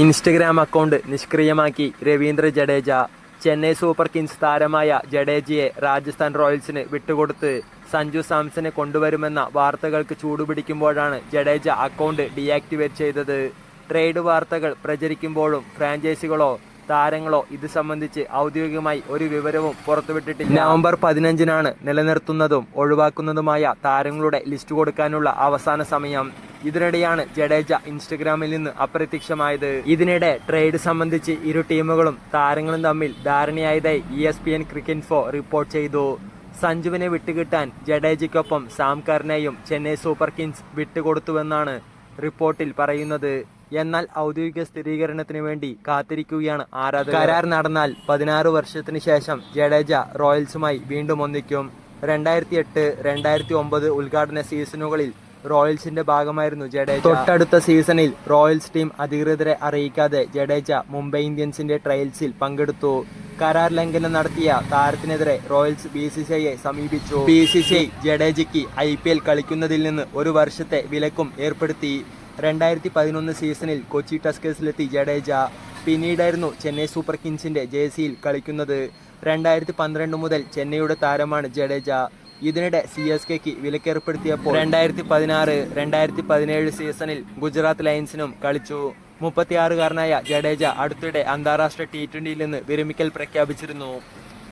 Instagram account നിഷ്ക്രിയമാക്കി Ravindra Jadeja. Chennai super Kings താരമായ ജഡേജയെ രാജസ്ഥാൻ റോയൽസിന് വിട്ടുകൊടുത്ത് സഞ്ജു സാംസനെ കൊണ്ടുവരുമെന്ന വാർത്തകൾക്ക് ചൂടുപിടിക്കുമ്പോഴാണ് ജഡേജ അക്കൗണ്ട് ഡീആക്ടിവേറ്റ് ചെയ്തത്. ട്രേഡ് വാർത്തകൾ പ്രചരിക്കുമ്പോഴും ഫ്രാഞ്ചൈസികളോ താരങ്ങളോ ഇത് സംബന്ധിച്ച് ഔദ്യോഗികമായി ഒരു വിവരവും പുറത്തുവിട്ടിട്ടില്ല. നവംബർ പതിനഞ്ചിനാണ് നിലനിർത്തുന്നതും ഒഴിവാക്കുന്നതുമായ താരങ്ങളുടെ ലിസ്റ്റ് കൊടുക്കാനുള്ള അവസാന സമയം. ഇതിനിടെയാണ് ജഡേജ ഇൻസ്റ്റഗ്രാമിൽ നിന്ന് അപ്രത്യക്ഷമായത്. ഇതിനിടെ ട്രേഡ് സംബന്ധിച്ച് ഇരു ടീമുകളും താരങ്ങളും തമ്മിൽ ധാരണയായതായി E S P N cricinfo report ചെയ്തു. സഞ്ജുവിനെ വിട്ടുകിട്ടാൻ ജഡേജയ്ക്കൊപ്പം സാം കർണയും ചെന്നൈ സൂപ്പർ കിങ്സ് വിട്ടുകൊടുത്തുവെന്നാണ് റിപ്പോർട്ടിൽ പറയുന്നത്. എന്നാൽ ഔദ്യോഗിക സ്ഥിരീകരണത്തിന് വേണ്ടി കാത്തിരിക്കുകയാണ് ആരാധകർ. കരാർ നടന്നാൽ പതിനാറ് വർഷത്തിന് ശേഷം ജഡേജ റോയൽസുമായി വീണ്ടും ഒന്നിക്കും. രണ്ടായിരത്തി എട്ട് രണ്ടായിരത്തി ഒമ്പത് ഉദ്ഘാടന സീസണുകളിൽ റോയൽസിന്റെ ഭാഗമായിരുന്നു ജഡേജ. തൊട്ടടുത്ത സീസണിൽ റോയൽസ് ടീം അധികൃതരെ അറിയിക്കാതെ ജഡേജ മുംബൈ ഇന്ത്യൻസിന്റെ ട്രയൽസിൽ പങ്കെടുത്തു. കരാർ ലംഘനം നടത്തിയ താരത്തിനെതിരെ റോയൽസ് ബി സി സി ഐയെ സമീപിച്ചു. ബി സി സി ഐ ജഡേജയ്ക്ക് ഐ പി എൽ കളിക്കുന്നതിൽ നിന്ന് ഒരു വർഷത്തെ വിലക്കും ഏർപ്പെടുത്തി. രണ്ടായിരത്തി പതിനൊന്ന് സീസണിൽ കൊച്ചി ടസ്കേഴ്സിലെത്തി ജഡേജ. പിന്നീടായിരുന്നു ചെന്നൈ സൂപ്പർ കിങ്സിന്റെ ജേഴ്സിയിൽ കളിക്കുന്നത്. രണ്ടായിരത്തി പന്ത്രണ്ട് മുതൽ ചെന്നൈയുടെ താരമാണ് ജഡേജ. ഇതിനിടെ സി എസ് കെക്ക് വിലക്കേർപ്പെടുത്തിയപ്പോൾ രണ്ടായിരത്തി പതിനാറ് രണ്ടായിരത്തി പതിനേഴ് സീസണിൽ ഗുജറാത്ത് ലയൻസിനും കളിച്ചു. മുപ്പത്തിയാറുകാരനായ ജഡേജ അടുത്തിടെ അന്താരാഷ്ട്ര ടി ട്വന്റിയിൽ നിന്ന് വിരമിക്കൽ പ്രഖ്യാപിച്ചിരുന്നു.